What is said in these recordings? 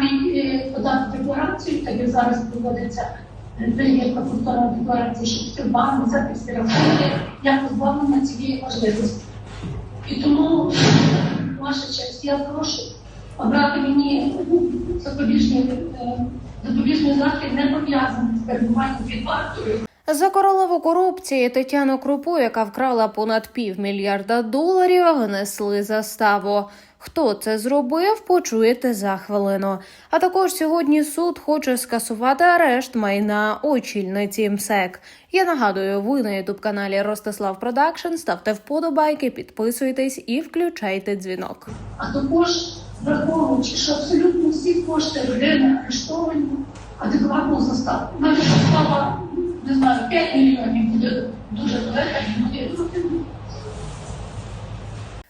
навіть е, подати декларацію, так як зараз проводиться е, перевірка повторна декларації, щоб все банк, записи рахунки, я позбавлена цієї можливості. І тому, ваша честь, я прошу обрати мені запобіжний, е, запобіжний захід не пов'язаний з перебуванням під вартою. За королеву корупції Тетяну Крупу, яка вкрала понад півмільярда доларів, внесли заставу. Хто це зробив, почуєте за хвилину. А також сьогодні суд хоче скасувати арешт майна очільниці МСЕК. Я нагадую, ви на ютуб каналі Ростислав Продакшн. Ставте вподобайки, підписуйтесь і включайте дзвінок. А також враховуючи, що абсолютно всі кошти арештовані, адекватну заставу. Навіть не знаю, 5 мільйонів буде дуже велика і буде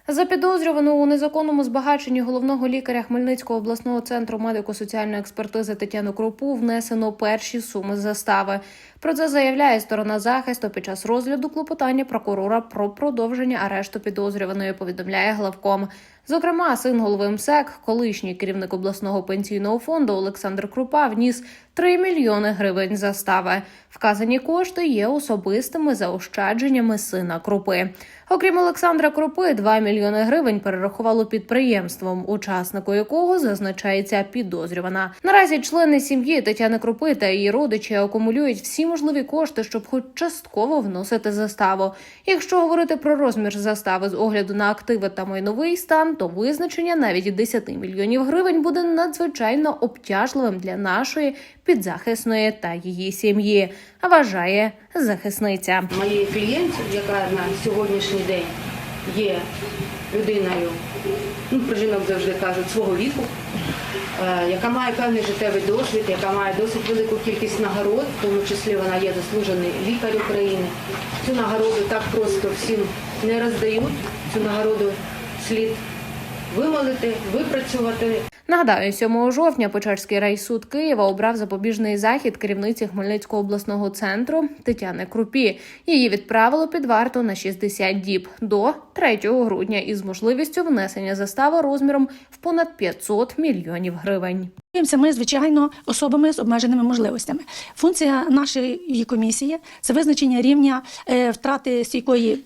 За підозрювану у незаконному збагаченні головного лікаря Хмельницького обласного центру медико-соціальної експертизи Тетяну Крупу внесено перші суми застави. Про це заявляє сторона захисту під час розгляду клопотання прокурора про продовження арешту підозрюваної. Повідомляє главком. Зокрема, син голови МСЕК, колишній керівник обласного пенсійного фонду Олександр Крупа, вніс 3 мільйони гривень застави. Вказані кошти є особистими заощадженнями сина Крупи. Окрім Олександра Крупи, 2 мільйони гривень перерахувало підприємством, учаснику якого зазначається підозрювана. Наразі члени сім'ї Тетяни Крупи та її родичі акумулюють всі можливі кошти, щоб хоч частково вносити заставу. Якщо говорити про розмір застави з огляду на активи та майновий стан, то визначення навіть 10 мільйонів гривень буде надзвичайно обтяжливим для нашої підзахисної та її сім'ї. Вважає захисниця. моєї клієнтів, яка на сьогоднішній день є людиною, ну жінок завжди кажуть, свого віку, яка має певний життєвий досвід, яка має досить велику кількість нагород, в тому числі вона є заслужений лікар України. Цю нагороду так просто всім не роздають. Цю нагороду слід вимолити, випрацювати, Нагадаю, 7 жовтня Печерський райсуд Києва обрав запобіжний захід керівниці Хмельницького обласного центру Тетяни Крупі. Її відправило під варту на 60 діб до 3 грудня із можливістю внесення застави розміром в понад 500 мільйонів гривень. Ми, звичайно, особами з обмеженими можливостями. Функція нашої комісії це визначення рівня е, втрати стійкої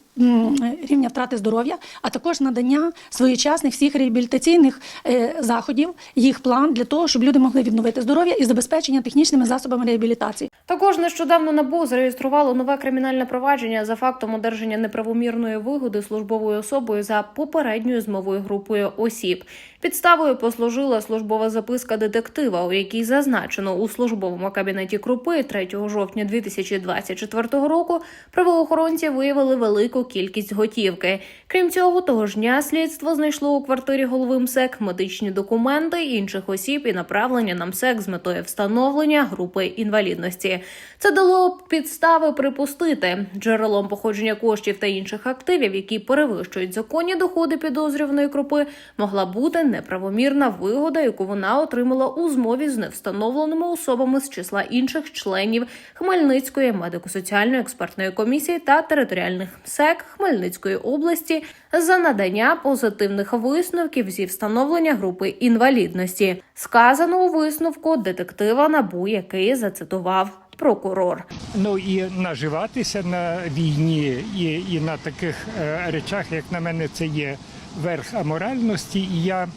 рівня втрати здоров'я, а також надання своєчасних всіх реабілітаційних е, заходів, їх план для того, щоб люди могли відновити здоров'я і забезпечення технічними засобами реабілітації. Також нещодавно НАБУ зареєструвало нове кримінальне провадження за фактом одержання неправомірної вигоди службовою особою за попередньою змовою групою осіб. Підставою послужила службова записка детектива, у якій зазначено у службовому кабінеті Крупи 3 жовтня 2024 року правоохоронці виявили велику кількість готівки. Крім цього, того ж дня слідство знайшло у квартирі голови МСЕК медичні документи інших осіб і направлення на МСЕК з метою встановлення групи інвалідності. Це дало підстави припустити джерелом походження коштів та інших активів, які перевищують законні доходи підозрюваної крупи, могла бути неправомірна вигода, яку вона отримала у змові з невстановленими особами з числа інших членів Хмельницької медико-соціальної експертної комісії та територіальних МСЕК Хмельницької області за надання позитивних висновків зі встановлення групи інвалідності. Сказано у висновку детектива НАБУ, який зацитував прокурор. Ну і наживатися на війні, і, і на таких е, речах, як на мене, це є верх аморальності. І я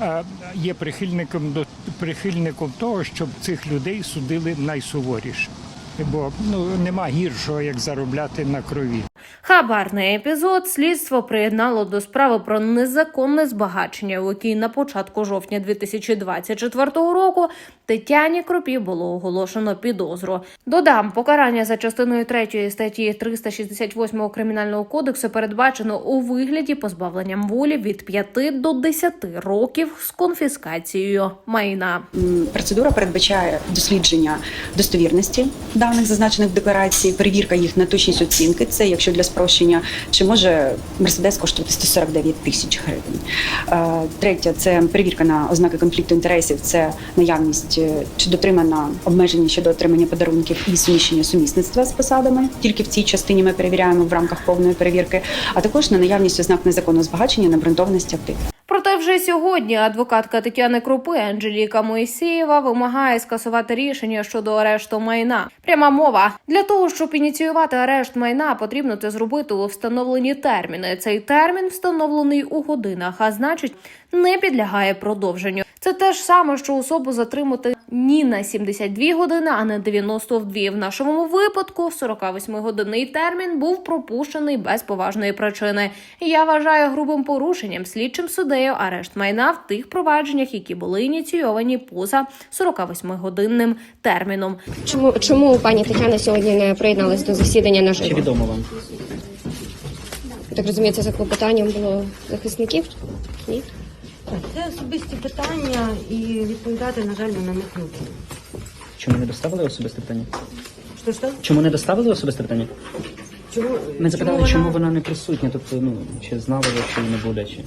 е, є прихильником до прихильником того, щоб цих людей судили найсуворіше. Бо ну нема гіршого, як заробляти на крові. Хабарний епізод слідство приєднало до справи про незаконне збагачення, у якій на початку жовтня 2024 року Тетяні Кропі було оголошено підозру. Додам, покарання за частиною 3 статті 368 кримінального кодексу передбачено у вигляді позбавленням волі від 5 до 10 років з конфіскацією майна. Процедура передбачає дослідження достовірності даних, зазначених в декларації, перевірка їх на точність оцінки. Це якщо для спрощення, чи може мерседес коштувати 149 тисяч гривень. Е, Третє це перевірка на ознаки конфлікту інтересів. Це наявність е, чи дотримана обмеження щодо отримання подарунків і суміщення сумісництва з посадами. Тільки в цій частині ми перевіряємо в рамках повної перевірки, а також на наявність ознак незаконного збагачення на обґрунтованості активів. Вже сьогодні адвокатка Тетяни Крупи Анжеліка Моїсеєва вимагає скасувати рішення щодо арешту майна. Пряма мова для того, щоб ініціювати арешт майна, потрібно це зробити у встановлені терміни. Цей термін встановлений у годинах, а значить, не підлягає продовженню. Це те ж саме, що особу затримати ні на 72 години, а не 92. В нашому випадку 48-годинний термін був пропущений без поважної причини. Я вважаю грубим порушенням слідчим суддею арешт майна в тих провадженнях, які були ініційовані поза 48-годинним терміном. Чому чому пані Тетяна сьогодні не приєдналась до засідання на Чи відомо вам? Так розумію, це за клопотанням було захисників? Ні? Це особисті питання і відповідати, на жаль, на них не буду. Чому не доставили особисте питання? Що що? Чому не доставили особисте питання? Чому, Ми запитали, чому вона... не присутня, тобто, ну, чи знали ви, що її не буде, чи.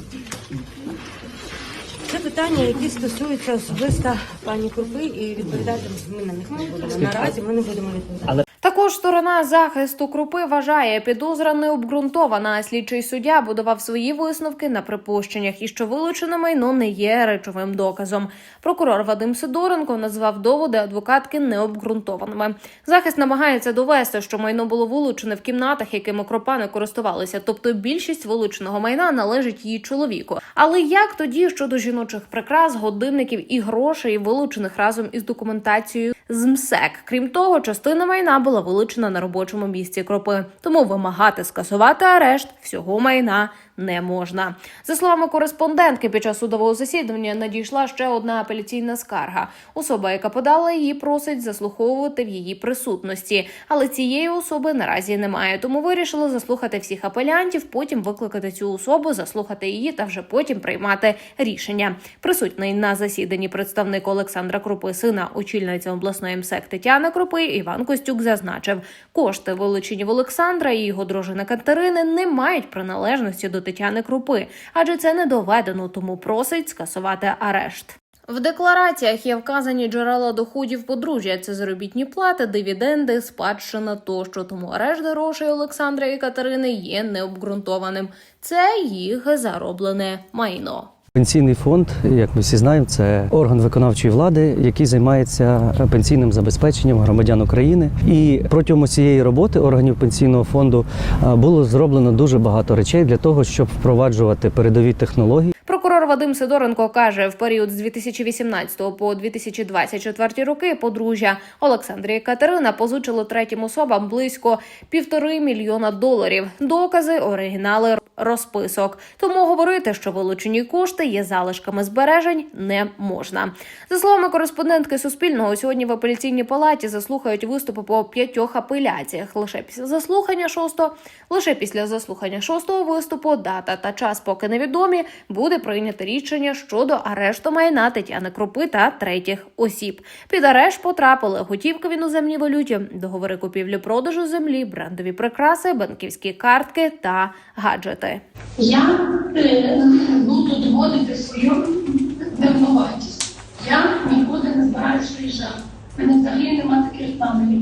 Це питання, які стосуються особисто пані Крупи, і відповідати ми на них не будемо. Наразі ми не будемо відповідати. Також сторона захисту крупи вважає, підозра не обґрунтована. а Слідчий суддя будував свої висновки на припущеннях і що вилучене майно не є речовим доказом. Прокурор Вадим Сидоренко назвав доводи адвокатки необґрунтованими. Захист намагається довести, що майно було вилучене в кімнатах, якими кропа не користувалися. Тобто більшість вилученого майна належить її чоловіку. Але як тоді щодо жіночих прикрас, годинників і грошей, вилучених разом із документацією з МСЕК? Крім того, частина майна була вилучена на робочому місці кропи. Тому вимагати скасувати арешт всього майна не можна. За словами кореспондентки, під час судового засідання надійшла ще одна апеляційна скарга. Особа, яка подала її, просить заслуховувати в її присутності, але цієї особи наразі немає. Тому вирішили заслухати всіх апелянтів, потім викликати цю особу, заслухати її та вже потім приймати рішення. Присутній на засіданні представник Олександра Крупи, сина очільниці обласної МСЕК Тетяни Крупи, Іван Костюк зазначив, кошти вилучені в Олександра і його дружини Катерини не мають приналежності до Тетяни Крупи, адже це не доведено, тому просить скасувати арешт. В деклараціях є вказані джерела доходів подружжя. Це заробітні плати, дивіденди, спадщина тощо. Тому арешт грошей Олександра і Катерини є необґрунтованим. Це їх зароблене майно. Пенсійний фонд, як ми всі знаємо, це орган виконавчої влади, який займається пенсійним забезпеченням громадян України. І протягом цієї роботи органів пенсійного фонду було зроблено дуже багато речей для того, щоб впроваджувати передові технології. Прокурор Вадим Сидоренко каже, в період з 2018 по 2024 роки подружжя Олександрія і Катерина позичили третім особам близько півтори мільйона доларів. Докази, оригінали розписок. Тому говорити, що вилучені кошти є залишками збережень, не можна. За словами кореспондентки Суспільного, сьогодні в апеляційній палаті заслухають виступи по п'ятьох апеляціях. Лише після заслухання шостого, лише після заслухання шостого виступу, дата та час поки невідомі, буде прийнято рішення щодо арешту майна Тетяни Крупи та третіх осіб. Під арешт потрапили готівка в іноземній валюті, договори купівлі-продажу землі, брендові прикраси, банківські картки та гаджети. Я е, буду доводити свою невинуватість. Я нікуди не збираюсь виїжджати. У мене взагалі нема таких намірів.